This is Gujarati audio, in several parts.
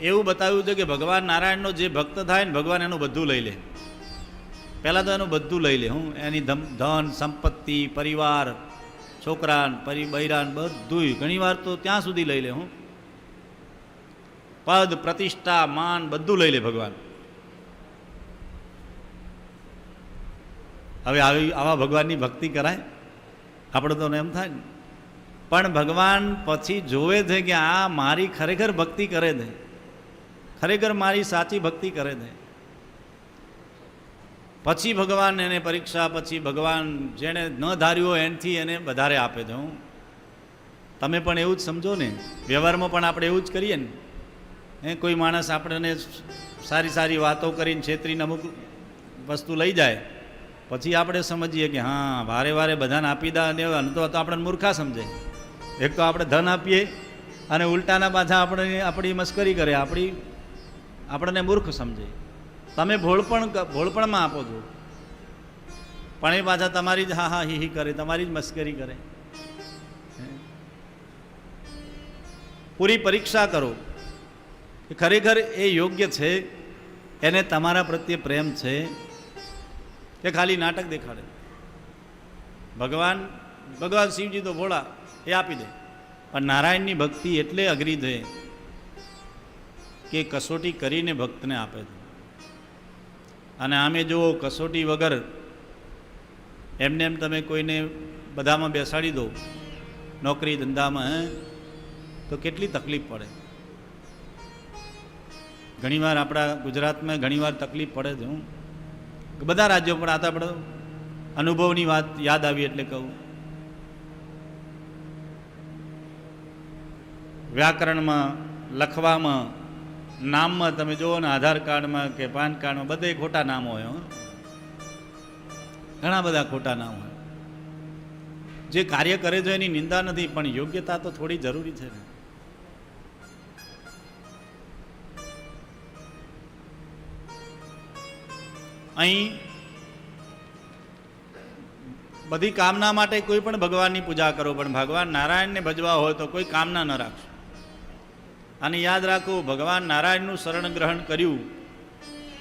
એવું બતાવ્યું છે કે ભગવાન નારાયણનો જે ભક્ત થાય ને ભગવાન એનું બધું લઈ લે. પહેલાં તો એનું બધું લઈ લે. હું એની ધન, સંપત્તિ, પરિવાર, છોકરાન, પરી, બૈરાન બધુંય ઘણીવાર તો ત્યાં સુધી લઈ લે હું. પદ, પ્રતિષ્ઠા, માન બધું લઈ લે ભગવાન. હવે આવી, આવા ભગવાનની ભક્તિ કરાય. આપણે તો એમ થાય ને. પણ ભગવાન પછી જોવે છે કે આ મારી ખરેખર ભક્તિ કરે છે. ખરેખર મારી સાચી ભક્તિ કરે છે. પછી ભગવાન એને પરીક્ષા, પછી ભગવાન જેણે ન ધાર્યું હોય એનાથી એને વધારે આપે છે હું. તમે પણ એવું જ સમજો ને. વ્યવહારમાં પણ આપણે એવું જ કરીએ ને. એ કોઈ માણસ આપણને સારી સારી વાતો કરીને છેતરીને અમુક વસ્તુ લઈ જાય. પછી આપણે સમજીએ કે હા, વારે વારે બધાને આપી દા અને તો આપણને મૂર્ખા સમજે. એક તો આપણે ધન આપીએ, અને ઉલટાના પાછા આપણે આપણી મસ્કરી કરે, આપણી આપણને મૂર્ખ સમજે. તમે ભોળપણ ભોળપણમાં આપો છો. પણ એ પાછા તમારી જ હા હા, હિ, હી કરે, તમારી જ મસ્કરી કરે. પૂરી પરીક્ષા કરો કે ખરેખર એ યોગ્ય છે, એને તમારા પ્રત્યે પ્રેમ છે કે ખાલી નાટક દેખાડે. ભગવાન ભગવાન શિવજી તો ભોળા, એ આપી દે. પણ નારાયણની ભક્તિ એટલે અઘરી છે. કે કસોટી કરીને ભક્તને આપે છે. અને આમે જુઓ કસોટી વગર એમને એમ તમે કોઈને બધામાં બેસાડી દો, નોકરી ધંધામાં તો કેટલી તકલીફ પડે. ઘણીવાર આપણા ગુજરાતમાં ઘણીવાર તકલીફ પડે છે, હું. બધા રાજ્યો પણ આ પડે. અનુભવની વાત યાદ આવી એટલે કહું. વ્યાકરણમાં, લખવામાં નામમાં તમે જુઓ ને આધાર કાર્ડમાં કે પાન કાર્ડમાં બધે ખોટા નામ હોય ઘણા બધા ખોટા નામ હોય. જે કાર્ય કરે છે એની નિંદા નથી, પણ યોગ્યતા તો થોડી જરૂરી છે ને. અહીં બધી કામના માટે કોઈ પણ ભગવાનની પૂજા કરો, પણ ભગવાન નારાયણને ભજવા હોય તો કોઈ કામના ન રાખશો. અને યાદ રાખો, ભગવાન નારાયણનું શરણ ગ્રહણ કર્યું,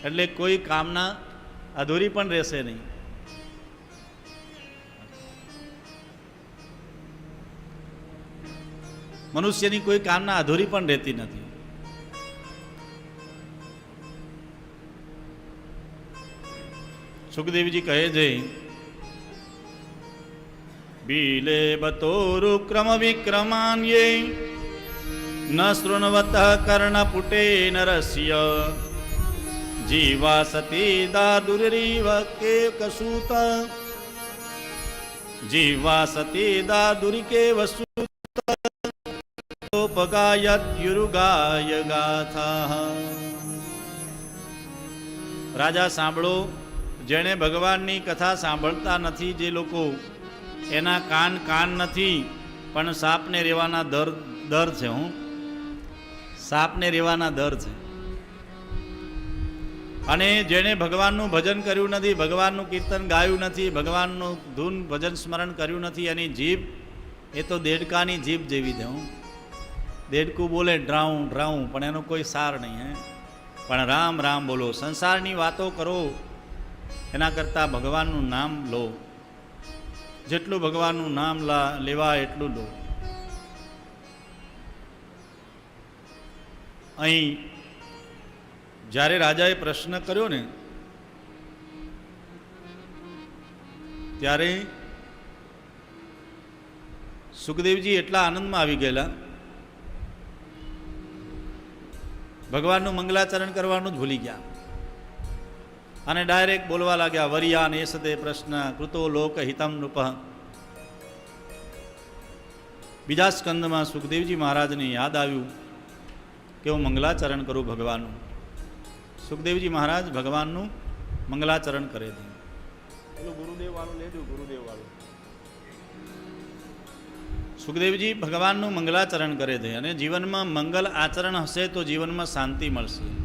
એટલે કોઈ કામના અધૂરી પણ રહેશે નહીં. મનુષ્યની કોઈ કામના અધૂરી પણ રહેતી નથી. સુખદેવજી કહે છે, બીલે બતોરુ ક્રમ વિક્રમાન્યે ન શૃણવત કર્ણપુટે નરસ્ય જીવા સતી દાદુરીવ કે કસૂત જીવા સતી દાદુરી કે વસુપગાયત્યુરુગાય ગાથા રાજા સાંભળો, જેણે ભગવાનની કથા સાંભળતા નથી જે લોકો, એના કાન કાન નથી, પણ સાપને રહેવાના દર દર છે, હું. સાપને રહેવાના દર છે. અને જેણે ભગવાનનું ભજન કર્યું નથી, ભગવાનનું કીર્તન ગાયું નથી, ભગવાનનું ધૂન ભજન સ્મરણ કર્યું નથી, એની જીભ, એ તો દેડકાની જીભ જેવી છે હું. દેડકું બોલે ડ્રાઉં ડ્રાઉં, પણ એનો કોઈ સાર નહીં હે. પણ રામ રામ બોલો, સંસારની વાતો કરો, એના કરતાં ભગવાનનું નામ લો. જેટલું ભગવાનનું નામ લેવા એટલું લો. અહીં જ્યારે રાજાએ પ્રશ્ન કર્યો ને, ત્યારે સુખદેવજી એટલા આનંદમાં આવી ગયેલા. ભગવાનનું મંગલાચરણ કરવાનું જ ભૂલી ગયા. અને ડાયરેક્ટ બોલવા લાગ્યા વરિયાન એસદે પ્રશ્ન, કૃતો લોક હિતમ નૃપ બીજા સ્કંદમાં સુખદેવજી મહારાજને યાદ આવ્યું. કે હું મંગલાચરણ કરું ભગવાનનું? સુખદેવજી મહારાજ ભગવાનનું મંગલાચરણ કરે છે. પેલું ગુરુદેવ વાળું લેજો ગુરુદેવ વાળું સુખદેવજી ભગવાનનું મંગલાચરણ કરે છે અને જીવનમાં મંગલ આચરણ હશે તો જીવનમાં શાંતિ મળશે.